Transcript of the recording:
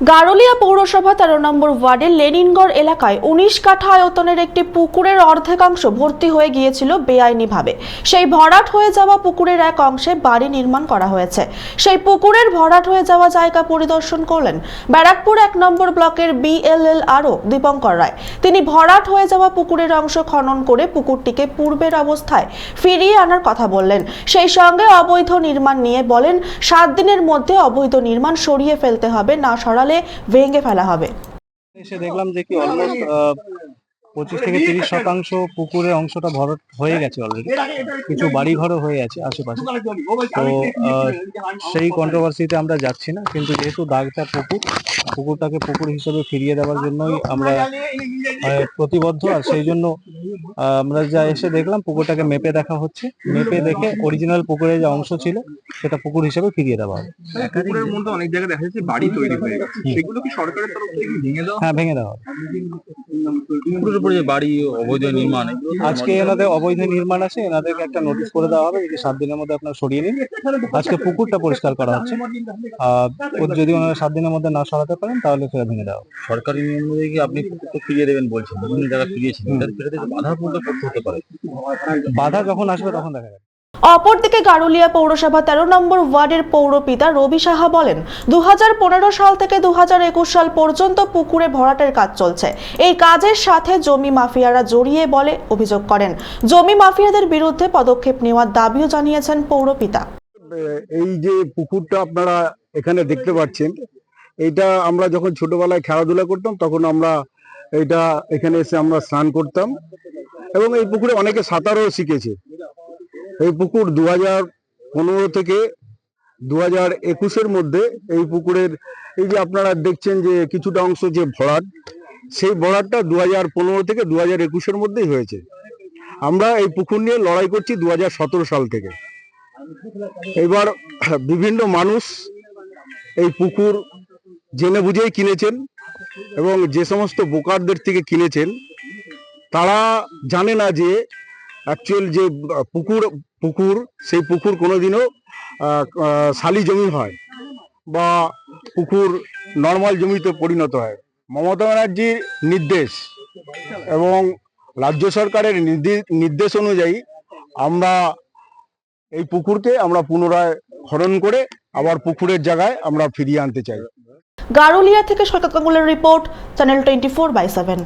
গারুলিয়া পৌরসভা তেরো নম্বর ওয়ার্ডের লেনিনগড় এলাকায় উনিশ কাঠা আয়তনের একটি পুকুরের অর্ধেকাংশ ভর্তি হয়ে গিয়েছিল বেআইনিভাবে। সেই ভরাট হয়ে যাওয়া পুকুরের এক অংশে বাড়ি নির্মাণ করা হয়েছে। সেই পুকুরের ভরাট হয়ে যাওয়া জায়গা পরিদর্শন করলেন ব্যারাকপুর এক নম্বর ব্লকের বিএলএল আরও দীপঙ্কর রায়। তিনি ভরাট হয়ে যাওয়া পুকুরের অংশ খনন করে পুকুরটিকে পূর্বের অবস্থায় ফিরিয়ে আনার কথা বললেন। সেই সঙ্গে অবৈধ নির্মাণ নিয়ে বলেন, সাত দিনের মধ্যে অবৈধ নির্মাণ সরিয়ে ফেলতে হবে, না সরালে ভেঙে ফেলা হবে। এসে দেখলাম যে কি অলমোস্ট পঁচিশ থেকে তিরিশ শতাংশ পুকুরের অংশটা ভরট হয়ে গেছে অলরেডি কিছু বাড়ি ঘরও হয়ে আছে আশেপাশে। তো সেই কন্ট্রোভার্সিতে আমরা যাচ্ছি না কিন্তু যেহেতু দাগটা পুকুর পুকুরটাকে পুকুর হিসেবে ফিরিয়ে দেওয়ার জন্যই আমরা প্রতিবদ্ধ আর সেই জন্য আমরা যা এসে দেখলাম পুকুরটাকে মেপে দেখা হচ্ছে। মেপে দেখে অরিজিনাল পুকুরের যে অংশ ছিল সেটা পুকুর হিসেবে ফিরিয়ে দেওয়া হবে। পুকুরের মধ্যে অনেক জায়গায় দেখা যাচ্ছে বাড়ি তৈরি হয়ে গেছে। সেগুলো কি সরকারের তরফ থেকে ভেঙে দেওয়া হ্যাঁ ভেঙে দেওয়া হবে। উপরে যে বাড়ি অবৈধ নির্মাণ আজকে এনাদের অবৈধ নির্মাণ আছে এনাদেরকে একটা নোটিশ করে দেওয়া হবে যে সাত দিনের মধ্যে আপনারা সরিয়ে নিন। আজকে পুকুরটা পরিষ্কার করা হচ্ছে। আর যদি ওনারা সাত দিনের মধ্যে না সরাতে পারেন তাহলে ফেরা ভেঙে দেওয়া হবে। সরকারি নিয়ম অনুযায়ী কি আপনি পুকুরটা ফিরিয়ে দেবেন বলছেন? বিভিন্ন জায়গায় ফিরিয়েছেন। বাধা পড়লে করতে হতে পারে। বাধা যখন আসবে তখন দেখা যাবে। অপরদিকে গারুলিয়া পৌরসভা তেরো নম্বর ওয়ার্ডের পৌরপিতা রবি সাহা বলেন, দুহাজার পনেরো সাল থেকে দুহাজার একুশ সাল পর্যন্ত পুকুরে ভরাটের কাজ চলছে। এই কাজের সাথে জমি মাফিয়ারা জড়িয়ে বলে অভিযোগ করেন। জমি মাফিয়াদের বিরুদ্ধে পদক্ষেপ নেওয়ার দাবিও জানিয়েছেন পৌরপিতা। এই যে পুকুরটা আপনারা এখানে দেখতে পাচ্ছেন এটা আমরা যখন ছোটবেলায় খেলাধুলা করতাম, তখন আমরা এটা এখানে এসে আমরা স্নান করতাম। এবং এই পুকুরে অনেকে সাঁতারও শিখেছে। এই পুকুর দু হাজার পনেরো থেকে দু হাজার একুশের মধ্যে এই পুকুরের, এই যে আপনারা দেখছেন যে কিছুটা অংশ যে ভরাট, সেই ভরাটটা দু হাজার পনেরো থেকে দু হাজার একুশের মধ্যেই হয়েছে। আমরা এই পুকুর নিয়ে লড়াই করছি দু হাজার সতেরো সাল থেকে। এবার বিভিন্ন মানুষ এই পুকুর জেনে বুঝেই কিনেছেন এবং যে সমস্ত বোকারদের থেকে কিনেছেন, তারা জানে না যে অ্যাকচুয়াল যে পুকুর পুকুর, সেই পুকুর কোনোদিনও শালি জমি হয় বা পুকুর নর্মাল জমিতে পরিণত হয়। মমতা ব্যানার্জির নির্দেশ এবং রাজ্য সরকারের নির্দেশ অনুযায়ী আমরা এই পুকুরকে আমরা পুনরায় খনন করে আবার পুকুরের জায়গায় আমরা ফিরিয়ে আনতে চাই। গারুলিয়া থেকে Saikat গাঙ্গুলের report channel twenty four by seven